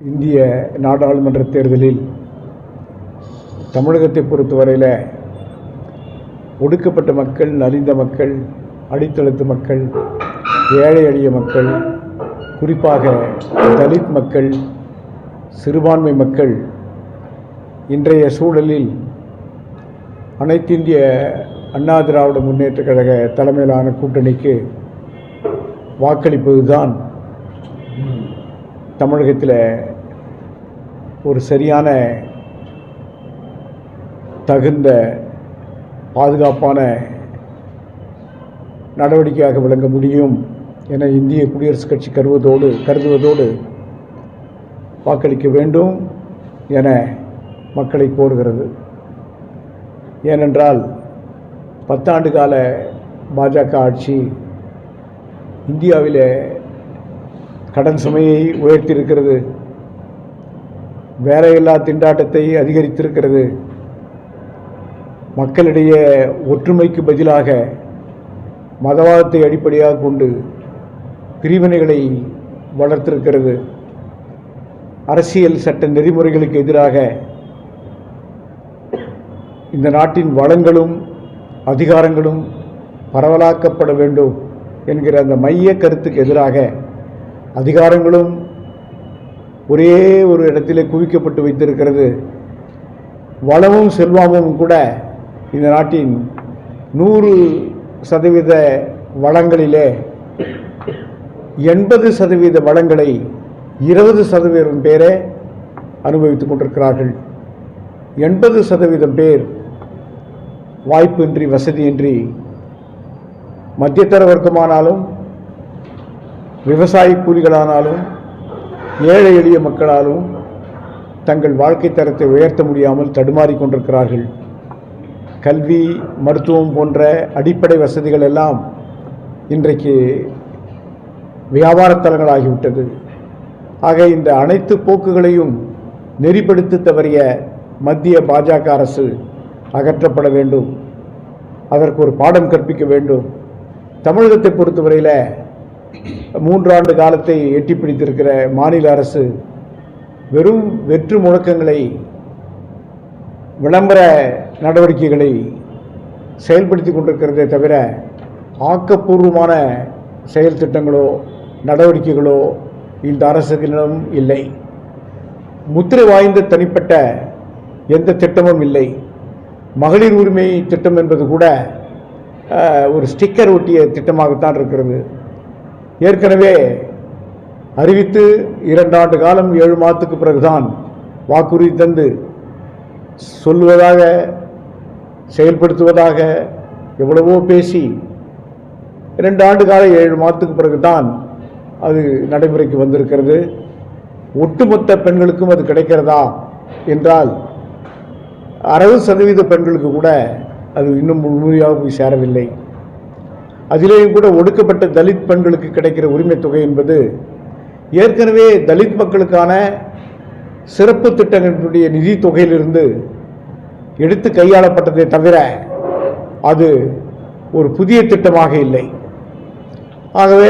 இந்திய நாடாளுமன்ற தேர்தலில் தமிழகத்தை பொறுத்தவரையில் ஒடுக்கப்பட்ட மக்கள் நலிந்த மக்கள் அடித்தளத்து மக்கள் ஏழை எளிய மக்கள் குறிப்பாக தலித் மக்கள் சிறுபான்மை மக்கள் இன்றைய சூழலில் அனைத்திந்திய அண்ணா திராவிட முன்னேற்ற கழக தலைமையிலான கூட்டணிக்கு வாக்களிப்பதுதான் தமிழகத்தில் ஒரு சரியான தகுந்த பாதுகாப்பான நடவடிக்கையாக விளங்க முடியும் என இந்திய குடியரசுக் கட்சி கருவதோடு கருதுவதோடு வாக்களிக்க வேண்டும் என மக்களை கோருகிறது. ஏனென்றால் பத்தாண்டு கால பாஜக ஆட்சி இந்தியாவிலே கடன் சுமையை உயர்த்தியிருக்கிறது. வேலையில்லா திண்டாட்டத்தை அதிகரித்திருக்கிறது. மக்களிடையே ஒற்றுமைக்கு பதிலாக மதவாதத்தை அடிப்படையாக கொண்டு பிரிவினைகளை வளர்த்திருக்கிறது. அரசியல் சட்ட நெறிமுறைகளுக்கு எதிராக இந்த நாட்டின் வளங்களும் அதிகாரங்களும் பரவலாக்கப்பட வேண்டும் என்கிற அந்த மைய கருத்துக்கு எதிராக அதிகாரங்களும் ஒரே ஒரு இடத்திலே குவிக்கப்பட்டு வைத்திருக்கிறது. வளமும் செல்வமும் கூட இந்த நாட்டின் நூறு சதவீத வளங்களிலே எண்பது சதவீத வளங்களை இருபது சதவீதம் பேரே அனுபவித்துக் கொண்டிருக்கிறார்கள். எண்பது சதவீதம் பேர் வாய்ப்பின்றி வசதியின்றி மத்தியத்தர வர்க்கமானாலும் விவசாய கூலிகளானாலும் ஏழை எளிய மக்களாலும் தங்கள் வாழ்க்கை தரத்தை உயர்த்த முடியாமல் தடுமாறிக் கொண்டிருக்கிறார்கள். கல்வி மருத்துவம் போன்ற அடிப்படை வசதிகள் எல்லாம் இன்றைக்கு வியாபாரத்தலங்களாகிவிட்டது ஆக இந்த அனைத்து போக்குகளையும் நெறிப்படுத்த தவறிய மத்திய பாஜக அரசு அகற்றப்பட வேண்டும். அதற்கு ஒரு பாடம் கற்பிக்க வேண்டும். தமிழகத்தை பொறுத்தவரையில் மூன்றாண்டு காலத்தை எட்டி பிடித்திருக்கிற மாநில அரசு வெறும் வெற்று முழக்கங்களை விளம்பர நடவடிக்கைகளை செயல்படுத்தி கொண்டிருக்கிறதே தவிர ஆக்கப்பூர்வமான செயல் திட்டங்களோ நடவடிக்கைகளோ இந்த அரசுகளிடம் இல்லை. முத்திரை வாய்ந்த தனிப்பட்ட எந்த திட்டமும் இல்லை. மகளிர் உரிமை திட்டம் என்பது கூட ஒரு ஸ்டிக்கர் ஒட்டிய திட்டமாகத்தான் இருக்கிறது. ஏற்கனவே அறிவித்து இரண்டாண்டு காலம் ஏழு மாதத்துக்கு பிறகுதான் வாக்குறுதி தந்து சொல்லுவதாக செயல்படுத்துவதாக எவ்வளவோ பேசி இரண்டு ஆண்டு கால ஏழு மாதத்துக்கு பிறகுதான் அது நடைமுறைக்கு வந்திருக்கிறது. ஒட்டுமொத்த பெண்களுக்கும் அது கிடைக்கிறதா என்றால் அறுபது சதவீத பெண்களுக்கு கூட அது இன்னும் முழுமையாக போய் சேரவில்லை. அதிலேயும் கூட ஒடுக்கப்பட்ட தலித் பெண்களுக்கு கிடைக்கிற உரிமை தொகை என்பது ஏற்கனவே தலித் மக்களுக்கான சிறப்பு திட்டங்களுடைய நிதி தொகையிலிருந்து எடுத்து கையாளப்பட்டதே தவிர அது ஒரு புதிய திட்டமாக இல்லை. ஆகவே